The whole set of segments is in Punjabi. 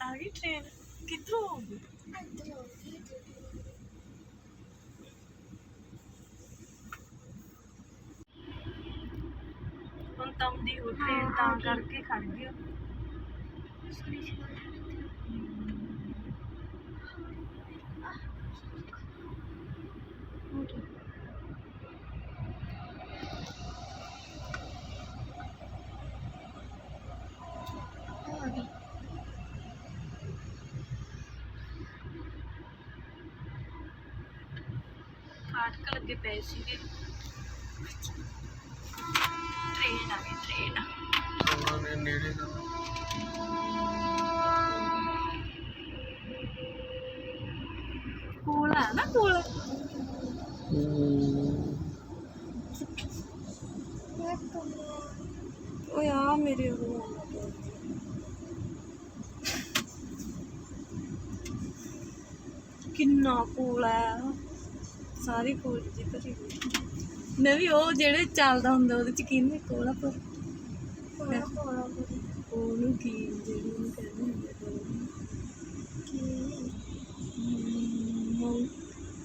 ਆ ਗਈ ਟ੍ਰੇਨ ਕਿੱਥੋਂ ਆਉਂਦੀ ਹੁਣ ਤਾਂ ਆਉਂਦੀ ਉਹ ਟ੍ਰੇਨ ਤਾਂ ਕਰਕੇ ਖੜ ਗਈ ਉਹ। ਫਾਟਕ ਲੱਗੇ ਪਏ ਸੀਗੇ। ਟ੍ਰੇਨ ਆ ਗਈ ਟ੍ਰੇਨ ਉਹਨਾਂ ਨੇ ਨੇੜੇ ਦਾ। ਕੋਲ ਆ ਨਾ ਕੋਲ। ਓਏ ਆ ਮੇਰੇ ਉਹ ਕਿੰਨਾ ਕੋਲ ਆ। ਸਾਰੇ ਕੋਲ ਜੀ ਭਰੀ ਹੋਈ। ਮੈਂ ਵੀ ਉਹ ਜਿਹੜੇ ਚੱਲਦਾ ਹੁੰਦਾ ਉਹਦੇ ਚ ਕਿੰਨੇ ਕੋਲ ਆ ਪਰ ਉਹਨੂੰ ਕੀ ਜਿਹੜੀ ਉਹਨੂੰ ਕਹਿੰਦੇ ਹੁੰਦੇ ਆ ਮੌ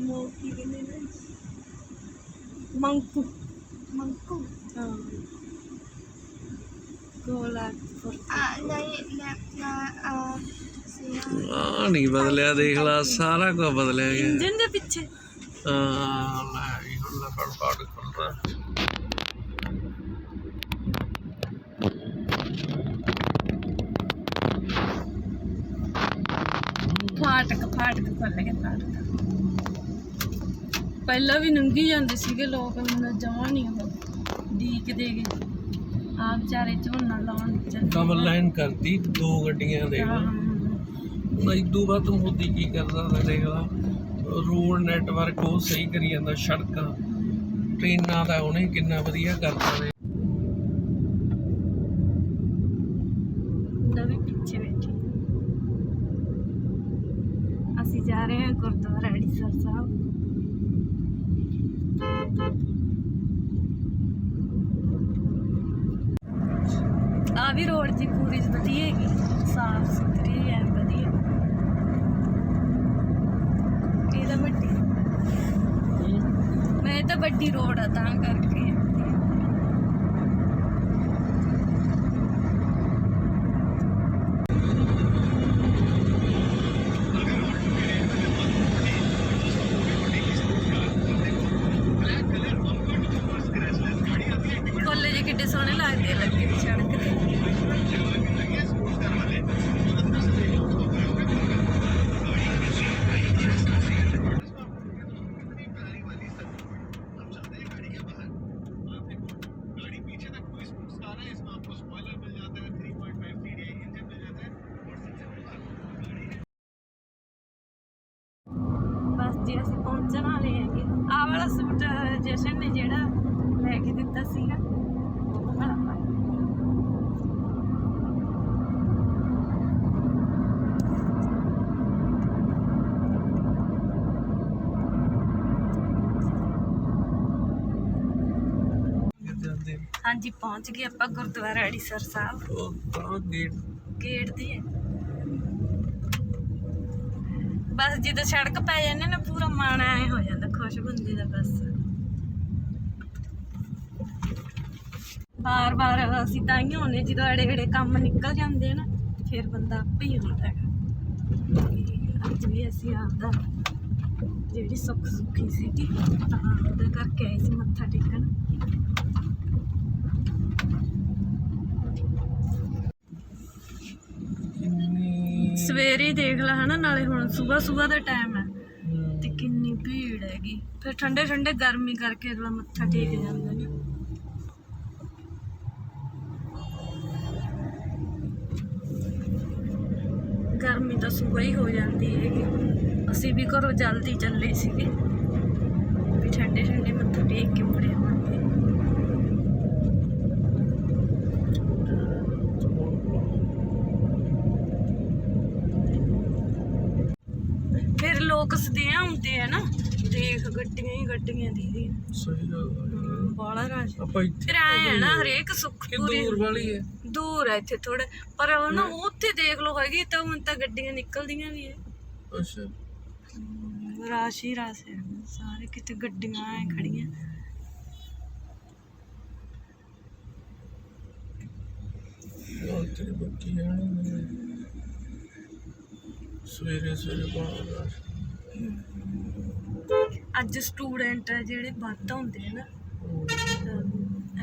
ਮੌ ਕੀ ਕਹਿੰਦੇ ਨੇ ਮੰਕੂ। ਮੰਕੂ? ਹਾਂ। ਕੋਲਾ ਪਰ ਆ ਨਹੀਂ ਬਦਲਿਆ ਦੇਖ ਲਾ ਸਾਰਾ ਕੁਝ ਬਦਲਿਆ ਗਿਆ। ਇੰਜਨ ਦੇ ਪਿੱਛੇ। ਫਾਟਕ ਫਾਟਕ ਖੁੱਲ ਫਾਟਕ। ਪਹਿਲਾਂ ਵੀ ਨੰਗੀ ਜਾਂਦੇ ਸੀਗੇ ਲੋਕ ਮੈਨੂੰ ਜਮਾ ਨਹੀਂ ਉਹ। ਡੀਕਦੇ ਗਏ। ਆ ਵਿਚਾਰੇ ਝੋਨਾ ਲਾਉਣ ਚੱਲੇ ਡਬਲ ਲਾਈਨ ਕਰਤੀ ਦੋ ਗੱਡੀਆਂ ਲਾ। ਹੁਣ ਇਦੋਂ ਬਾਅਦ ਮੋਦੀ ਕੀ ਕਰਦਾ ਦੇਖ ਲਾ। ਰੋਡ ਨੈਟਵਰਕ ਉਹ ਸਹੀ ਕਰੀ ਜਾਂਦਾ, ਸੜਕਾਂ, ਟ੍ਰੇਨਾਂ ਦਾ ਉਹਨੇ ਕਿੰਨਾ ਵਧੀਆ ਕਰਤਾ ਨੇ। ਅਸੀਂ ਜਾ ਰਹੇ ਹਾਂ ਗੁਰਦੁਆਰਾ ਅੜੀਸਰ ਸਾਹਿਬ। ਆ ਵੀ ਰੋਡ ਜੀ ਪੂਰੀ ਵਧੀਆ ਹੈਗੀ, ਸਾਫ਼ ਸੁਥਰੀ ਹੈ ਵਧੀਆ ਇਹਦਾ ਵੱਡੀ ਮੈਂ ਤਾਂ ਵੱਡੀ ਰੋਡ ਆ, ਤਾਂ ਕਰਕੇ। ਕੋਲੇ ਜੇ ਕਿੱਡੇ ਸੋਹਣੇ ਲੱਗਦੇ ਆ, ਲੱਗੇ ਵੀ ਸੜਕ ਤੇ ਬਸ ਜੀ ਅਸੀਂ ਪਹੁੰਚਣ ਵਾਲੇ ਹੈਗੇ ਆਹ ਵਾਲਾ ਸੂਟ ਜਸ਼ਨ ਨੇ ਜਿਹੜਾ ਲੈ ਕੇ ਦਿੱਤਾ ਸੀਗਾ। ਹਾਂਜੀ ਪਹੁੰਚ ਗਏ ਆਪਾਂ ਗੁਰਦੁਆਰਾ ਅੜੀਸਰ ਸਾਹਿਬ। ਉਹ ਤਾਂ ਗੇਟ। ਗੇਟ ਦੀ ਹੈ ਬਸ ਜਦੋਂ ਸੜਕ ਪੈ ਜਾਂਦੇ ਨਾ, ਪੂਰਾ ਮਨ ਐ ਹੋ ਜਾਂਦਾ, ਖੁਸ਼ ਬੰਦੇ ਦਾ ਬਸ। ਬਾਰ ਬਾਰ ਅਸੀਂ ਤਾਂ ਹੀ ਹੁੰਨੇ ਜਦੋਂ ਅੜੇ ਅੜੇ ਕੰਮ ਨਿਕਲ ਜਾਂਦੇ ਨਾ, ਫਿਰ ਬੰਦਾ ਆਪੇ ਹੀ ਹੁੰਦਾ ਹੈਗਾ। ਅੱਜ ਵੀ ਅਸੀਂ ਆਪਦਾ ਜਿਹੜੀ ਸੁੱਖ ਸੁੱਖੀ ਸੀਗੀ, ਤਾਂ ਉਹਦੇ ਕਰਕੇ ਆਏ ਸੀ ਮੱਥਾ ਟੇਕਣ। ਸਵੇਰੇ ਦੇਖ ਲਾ ਹਨਾ ਨਾਲੇ ਹੁਣ ਸਵੇਰ ਸਵੇਰ ਦਾ ਟਾਈਮ ਹੈ ਤੇ ਕਿੰਨੀ ਭੀੜ ਹੈਗੀ। ਫਿਰ ਠੰਡੇ ਠੰਡੇ ਗਰਮੀ ਕਰਕੇ ਅਗਲਾ ਮੱਥਾ ਟੇਕ ਜਾਂਦਾ ਨੇ। ਗਰਮੀ ਤਾਂ ਸੁਬਹ ਹੀ ਹੋ ਜਾਂਦੀ ਹੈਗੀ। ਅਸੀਂ ਵੀ ਘਰੋਂ ਜਲਦੀ ਚੱਲੇ ਸੀਗੇ। ਵੀ ਠੰਡੇ ਠੰਡੇ ਮੱਥਾ ਟੇਕ ਕੇ ਮੁੜੇ ਆਵਾਂਗੇ। ਫਿਰ ਲੋਕ ਸਦੇ ਆਉਂਦੇ ਆ ਨਾ। ਦੇਖ ਗੱਡੀਆਂ ਹੀ ਗੱਡੀਆਂ ਦੀ ਸਹੀ ਗੱਲ ਆ। ਬਾਲਾ ਆਪਾਂ ਇੱਥੇ ਫਿਰ ਆਏ ਆ ਨਾ ਹਰੇਕ ਕਿ ਸੁਖਪੁਰੀ ਦੂਰ ਵਾਲੀ ਹੈ। ਦੂਰ ਹੈ ਇੱਥੇ ਥੋੜਾ ਪਰ ਉਹ ਨਾ ਉੱਥੇ ਦੇਖ ਲਓ ਹੈਗੀ ਤਾਂ ਹੁਣ ਤਾਂ ਗੱਡੀਆਂ ਨਿਕਲਦੀਆਂ ਵੀ ਹੈ ਅੱਛਾ। ਰਾਸ਼ ਹੀ ਰਾਸ਼ ਹੈ ਸਾਰੇ ਕਿਤੇ ਗੱਡੀਆਂ ਐ ਖੜੀਆਂ। ਯਾਰ ਤੇਰੇ ਬੱਕੀ ਆਣੀ ਸਵੇਰੇ ਸਵੇਰੇ ਬਾਹਰ ਅੱਜ ਸਟੂਡੈਂਟ ਜਿਹੜੇ ਵੱਧ ਹੁੰਦੇ ਆ ਨਾ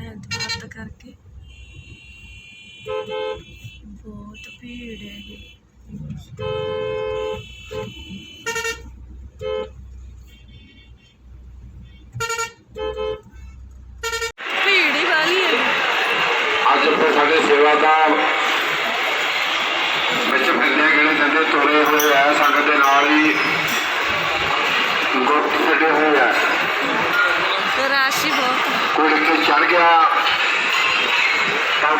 ਐਤਵਾਰ ਦਾ ਕਰਕੇ। ਬਹੁਤ ਭੀੜ ਹੈ ਭੀੜ ਹੀ ਵਾਲੀ ਹੈ ਅੱਜ ਇੱਥੇ ਸਾਡੇ ਸੇਵਾਦਾਰ ਵਿੱਚ ਫਿਰਦੇ ਗਿਣੇ ਚੰਦੇ ਤੋੜੇ ਹੋਏ ਆ, ਸੰਗਤ ਦੇ ਨਾਲ ਹੀ ਗੁੱਟ ਛੱਡੇ ਹੋਏ ਆ ਰਸ਼ ਹੀ ਬਹੁਤ ਹੈ। ਕੋਈ ਲਿਖੇ ਚੜ ਗਿਆ ਤਾਂ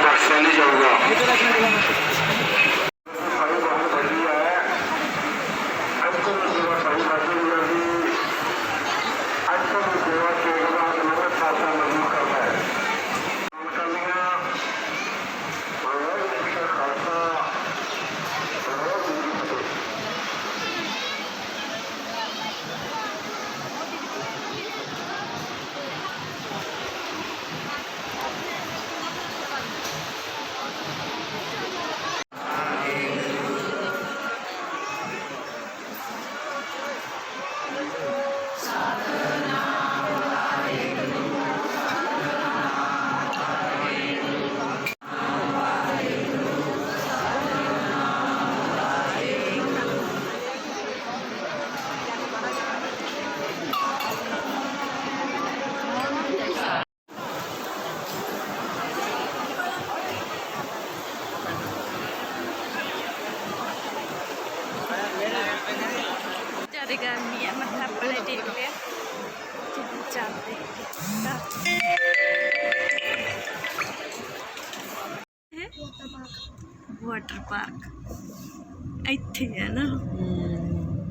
ਵਾਟਰ ਪਾਰਕ। ਇੱਥੇ ਹੈ ਨਾ।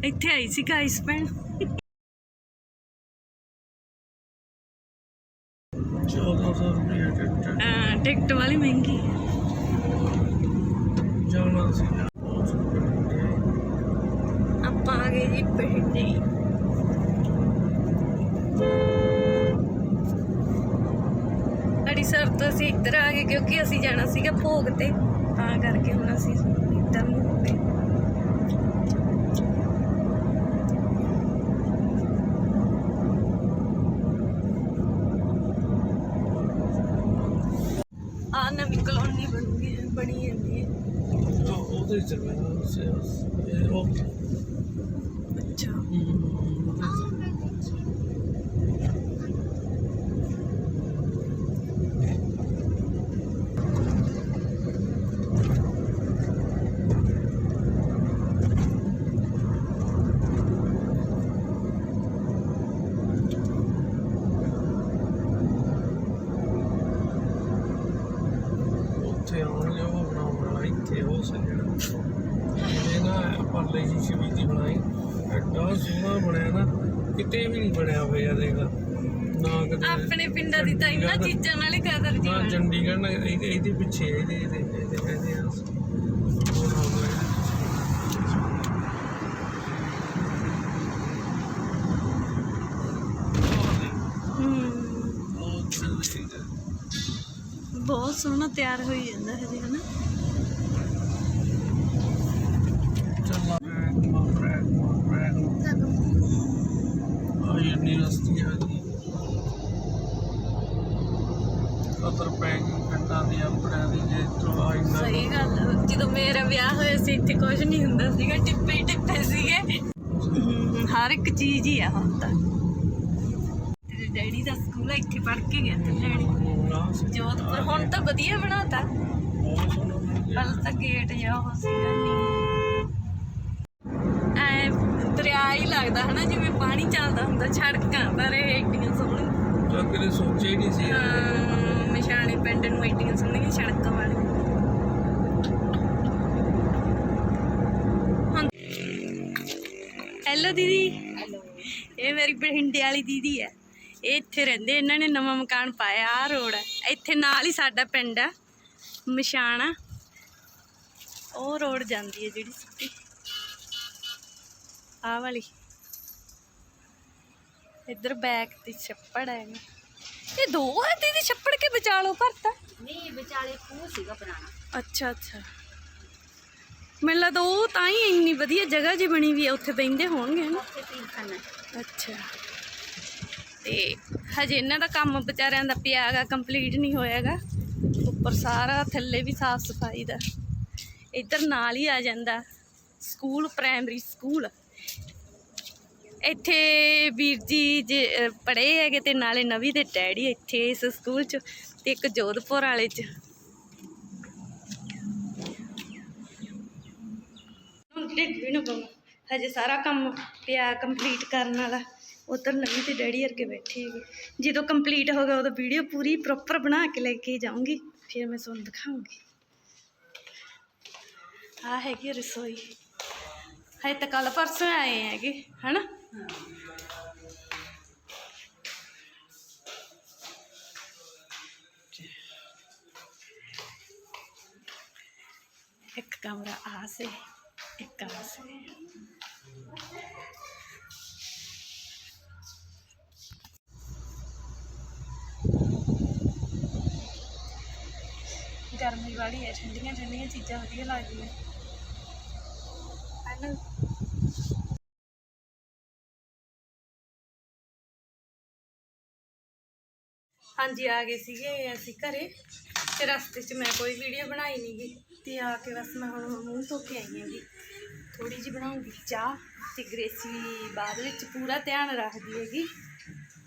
ਇੱਥੇ ਆਈ ਸੀ ਗਾਈਸ ਪੈਣ ਚੌਦਾਂ ਸੌ ਰੁਪਏ ਟਿਕਟ ਵਾਲੀ ਮਹਿੰਗੀ ਹੈ। ਆਪਾਂ ਆ ਗਏ ਜੀ ਪਿੰਡੀ ਅੜੀਸਰ ਤੋਂ ਅਸੀਂ ਇੱਧਰ ਆ ਗਏ ਕਿਉਂਕਿ ਅਸੀਂ ਜਾਣਾ ਸੀਗਾ ਭੋਗ ਤੇ। ਤਾਂ ਕਰਕੇ ਹੁਣ ਅਸੀਂ ਇੱਧਰ ਨੂੰ ਹੋ ਗਏ। ਆ ਨਵੀਂ ਕਲੋਨੀ ਬਣੀ ਬਣੀ ਜਾਂਦੀ ਹੈ। ਤਾਂ ਉਹਦੇ ਅੱਛਾ ਉੱਥੇ ਆਉਣਗੇ ਉਹ ਬਣਾਉਣ ਵਾਲਾ ਇੱਥੇ ਉਹ ਸਜਣਾ ਇਹ ਨਾ ਪਰਲੇ ਜੀ ਸ਼ਬੀਦੀ ਬਣਾਈ। ਐਡਾ ਸੋਹਣਾ ਬਣਿਆ ਨਾ ਕਿਤੇ ਵੀ ਨਹੀਂ ਬਣਿਆ ਹੋਇਆ ਦੇਖ ਨਾ ਕਦੇ ਆਪਣੇ ਪਿੰਡਾਂ ਦੀ ਤਾਂ ਇਹਨਾਂ ਚੀਜ਼ਾਂ ਨਾਲ ਹੀ ਕਦਰ ਜੀ ਬਣੀ। ਚੰਡੀਗੜ੍ਹ ਨਾ ਇਹਦੇ ਇਹਦੇ ਪਿੱਛੇ ਇਹਦੇ ਇਹਦੇ ਇਹਦੇ ਇਹਦੇ ਆ ਬਹੁਤ ਹੈ। ਸੋਹਣਾ ਤਿਆਰ ਹੋਈ ਜਾਂਦਾ ਹਜੇ ਹਨਾ ਚੱਲ ਰੈਕ ਮਾਰ ਰੈਕ ਮਾਰ ਰੈਕ ਆ ਇੰਨੀ ਰਸਤੀ ਆ ਗਈ ਕਦਰ ਪੈ ਗਈ ਪਿੰਡਾਂ ਦੀ ਆਪਣਿਆਂ ਦੀ ਜੇ ਇੱਥੋਂ ਆ ਇੰਨਾ ਸਹੀ ਗੱਲ। ਜਦੋਂ ਮੇਰਾ ਵਿਆਹ ਹੋਇਆ ਸੀ ਇੱਥੇ ਕੁਝ ਨਹੀਂ ਹੁੰਦਾ ਸੀਗਾ ਟਿੱਪੇ ਹੀ ਟਿੱਪੇ ਸੀਗੇ। ਹਰ ਇੱਕ ਚੀਜ਼ ਹੀ ਆ ਹੁਣ ਤਾਂ। ਤੇਰੇ ਡੈਡੀ ਦਾ ਸਕੂਲ ਇੱਥੇ ਪੜ੍ਹ ਕੇ ਗਿਆ ਤੇ ਡੈਡੀ। ਜੋਧਪੁਰ ਹੁਣ ਤਾਂ ਵਧੀਆ ਬਣਾਤਾ। ਪਹਿਲਾਂ ਤਾਂ ਗੇਟ ਜਿਹਾ ਉਹ ਸੀਗਾ ਨਹੀਂ ਲੱਗਦਾ ਹਨਾ ਜਿਵੇਂ ਪਾਣੀ ਚੱਲਦਾ ਹੁੰਦਾ ਸੜਕਾਂ ਪਰ ਇਹ ਏਡੀਆਂ ਸੋਹਣੀਆਂ। ਕਦੇ ਸੋਚਿਆ ਹੀ ਨਹੀਂ ਸੀ ਨਿਸ਼ਾਨੇ ਪਿੰਡ ਨੂੰ ਏਡੀਆਂ ਸੋਹਣੀਆਂ ਸੜਕਾਂ ਵਾਲੀਆਂ ਹੈਲੋ ਦੀਦੀ। ਇਹ ਮੇਰੀ ਬਠਿੰਡੇ ਵਾਲੀ ਦੀਦੀ ਹੈ। ਇਹ ਇੱਥੇ ਰਹਿੰਦੇ ਇਹਨਾਂ ਨੇ ਨਵਾਂ ਮਕਾਨ ਪਾਇਆ ਆ ਰੋਡ ਹੈ। ਇੱਥੇ ਨਾਲ ਹੀ ਸਾਡਾ ਪਿੰਡ ਆ ਮਸ਼ਾਣਾ ਉਹ ਰੋਡ ਜਾਂਦੀ ਹੈ ਜਿਹੜੀ ਸਿੱਧੀ। ਆਹ ਵਾਲੀ। ਇੱਧਰ ਬੈਕ ਤੇ ਛੱਪੜ ਹੈ ਇਹ ਦੋ ਹੈ ਦੀਦੀ ਛੱਪੜ ਕੇ ਵਿਚਾਲੋ ਭਰਤਾ? ਨਹੀਂ ਵਿਚਾਲੇ ਖੂਹ ਸੀਗਾ ਪੁਰਾਣਾ। ਅੱਛਾ ਅੱਛਾ। ਮੈਨੂੰ ਲੱਗਦਾ ਉਹ ਤਾਂ ਹੀ ਇੰਨੀ ਵਧੀਆ ਜਗ੍ਹਾ ਜੀ ਬਣੀ ਵੀ ਹੈ ਉੱਥੇ ਬੈਂਦੇ ਹੋਣਗੇ ਨਾ? ਉੱਥੇ ਪੀਰਖਾਨਾ ਹੈ। ਅੱਛਾ। ਤੇ ਹਜੇ ਇਹਨਾਂ ਦਾ ਕੰਮ ਵਿਚਾਰਿਆਂ ਦਾ ਪਿਆ ਹੈਗਾ ਕੰਪਲੀਟ ਨਹੀਂ ਹੋਇਆਗਾ ਉੱਪਰ ਸਾਰਾ ਥੱਲੇ ਵੀ ਸਾਫ਼ ਸਫ਼ਾਈ ਦਾ। ਇੱਧਰ ਨਾਲ ਹੀ ਆ ਜਾਂਦਾ। ਸਕੂਲ ਪ੍ਰਾਇਮਰੀ ਸਕੂਲ ਇੱਥੇ ਵੀਰ ਜੀ ਜੇ ਪੜ੍ਹੇ ਹੈਗੇ ਤੇ ਨਾਲੇ ਨਵੀ ਦੇ ਡੈਡੀ ਇੱਥੇ ਇਸ ਸਕੂਲ 'ਚ ਤੇ ਇੱਕ ਜੋਧਪੁਰ ਵਾਲੇ 'ਚ। ਹਜੇ ਸਾਰਾ ਕੰਮ ਪਿਆ ਕੰਪਲੀਟ ਕਰਨ ਵਾਲਾ। ਉਧਰ ਨਵੀਂ ਤੇ ਡੈਡੀ ਵਰਗੇ ਬੈਠੇ ਹੈਗੇ। ਜਦੋਂ ਕੰਪਲੀਟ ਹੋ ਗਿਆ, ਉਦੋਂ ਵੀਡੀਓ ਪੂਰੀ ਪ੍ਰੋਪਰ ਬਣਾ ਕੇ ਲੈ ਕੇ ਜਾਊਂਗੀ, ਫਿਰ ਮੈਂ ਤੁਹਾਨੂੰ ਦਿਖਾਉਂਗੀ ਆ ਹੈਗੀ ਰਸੋਈ। ਹਜੇ ਤਾਂ ਕੱਲ ਪਰਸੋਂ ਆਏ ਹੈਗੇ, ਹਨਾ? ਇੱਕ ਕਮਰਾ ਆ ਸੇ ਇੱਕ ਆ ਸੇ ਗਰਮੀ ਵਾਲੀ ਹੈ ਠੰਡੀਆਂ ਠੰਡੀਆਂ ਚੀਜ਼ਾਂ ਵਧੀਆ ਲੱਗਦੀਆਂ ਹਾਂਜੀ, ਆ ਗਏ ਸੀਗੇ ਅਸੀਂ ਘਰੇ। ਤੇ ਰਸਤੇ 'ਚ ਮੈਂ ਕੋਈ ਵੀਡੀਓ ਬਣਾਈ ਨਹੀਂ ਗੀ। ਤੇ ਆ ਕੇ ਬਸ ਮੈਂ ਹੁਣ ਮੂੰਹ ਧੋ ਕੇ ਆਈ ਹੈਗੀ ਥੋੜੀ ਜਿਹੀ ਬਣਾਉਂਗੀ ਚਾਹ ਤੇ ਗ੍ਰੇਸੀ ਬਾਅਦ ਵਿੱਚ ਪੂਰਾ ਧਿਆਨ ਰੱਖਦੀ ਹੈਗੀ।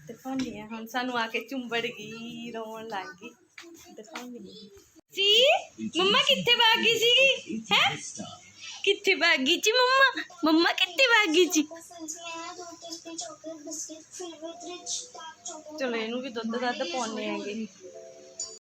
ਤੇ ਆ ਹੁਣ ਸਾਨੂੰ ਆ ਕੇ ਚੁੰਬੜ ਗਈ, ਰੋਣ ਲੱਗ ਗਈ। ਦਿਖਾਉਂਦੀ ਨਹੀਂ ਜੀ, ਮੰਮਾ ਕਿੱਥੇ ਭੱਗ ਗਈ ਸੀਗੀ? ਹੈ? ਕਿੱਥੇ ਭੱਗ ਗਈ ਜੀ ਮੰਮਾ ਮੰਮਾ ਕਿੱਥੇ ਭੱਗ ਚਲੋ ਇਹਨੂੰ ਵੀ ਦੁੱਧ ਦੱਧ ਪਾਉਣੇ ਹੈਗੇ